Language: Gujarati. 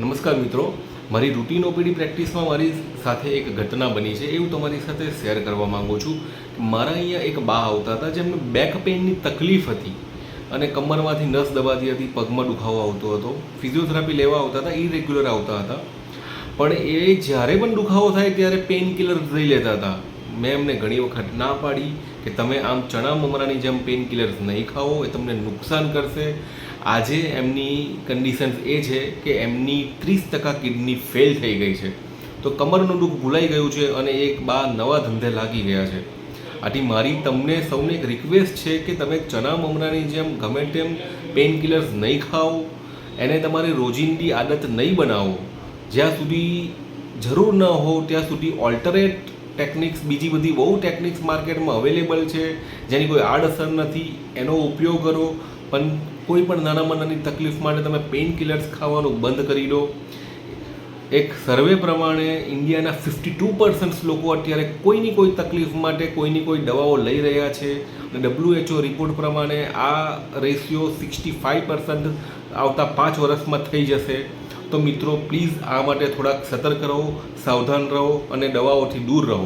નમસ્કાર મિત્રો. મારી રૂટીન ઓપીડી પ્રેક્ટિસમાં મારી સાથે એક ઘટના બની છે, એવું તમારી સાથે શેર કરવા માંગુ છું. મારા અહીંયા એક બા આવતા હતા, જેમને બેક પેઇનની તકલીફ હતી અને કમરમાંથી નસ દબાતી હતી, પગમાં દુખાવો આવતો હતો. ફિઝિયોથેરાપી લેવા આવતા હતા ઇરેગ્યુલર આવતા હતા. પણ એ જ્યારે પણ દુખાવો થાય ત્યારે પેઇન કિલર લઈ લેતા હતા. મેં એમને ઘણી વખત ના પાડી કે તમે આમ ચણા મમરાની જેમ પેઇન કિલર્સ નહીં ખાઓ, એ તમને નુકસાન કરશે. આજે એમની કન્ડિશન્સ એ છે કે એમની ત્રીસ ટકા કિડની ફેલ થઈ ગઈ છે. તો કમરનું દુઃખ ભૂલાઈ ગયું છે અને એક બા નવા ધંધે લાગી ગયા છે. આથી મારી તમને સૌને એક રિક્વેસ્ટ છે કે તમે ચણા મમરાની જેમ ગમે તેમ પેઇન કિલર્સ નહીં ખાઓ, એને તમારી રોજિંદી આદત નહીં બનાવો. જ્યાં સુધી જરૂર ન હો, ત્યાં સુધી ઓલ્ટરનેટ ટેકનિક્સ બીજી બધી બહુ ટેકનિક્સ માર્કેટમાં અવેલેબલ છે. જેની કોઈ આડઅસર નથી, એનો ઉપયોગ કરો. પણ કોઈ પણ નાનામાં નાની તકલીફ માટે તમે પેઇન કિલર્સ ખાવાનું બંધ કરી દો. એક સર્વે પ્રમાણે ઇન્ડિયાના ફિફ્ટી ટુ પર્સન્ટ લોકો અત્યારે કોઈની કોઈ તકલીફ માટે કોઈની કોઈ દવાઓ લઈ રહ્યા છે. અને ડબ્લ્યુએચઓ રિપોર્ટ પ્રમાણે આ રેશિયો સિક્સટી ફાઇવ પર્સન્ટ આવતા પાંચ વર્ષમાં થઈ જશે. તો મિત્રો પ્લીઝ આ માટે થોડાક સતર્ક રહો, સાવધાન રહો અને દવાઓથી દૂર રહો.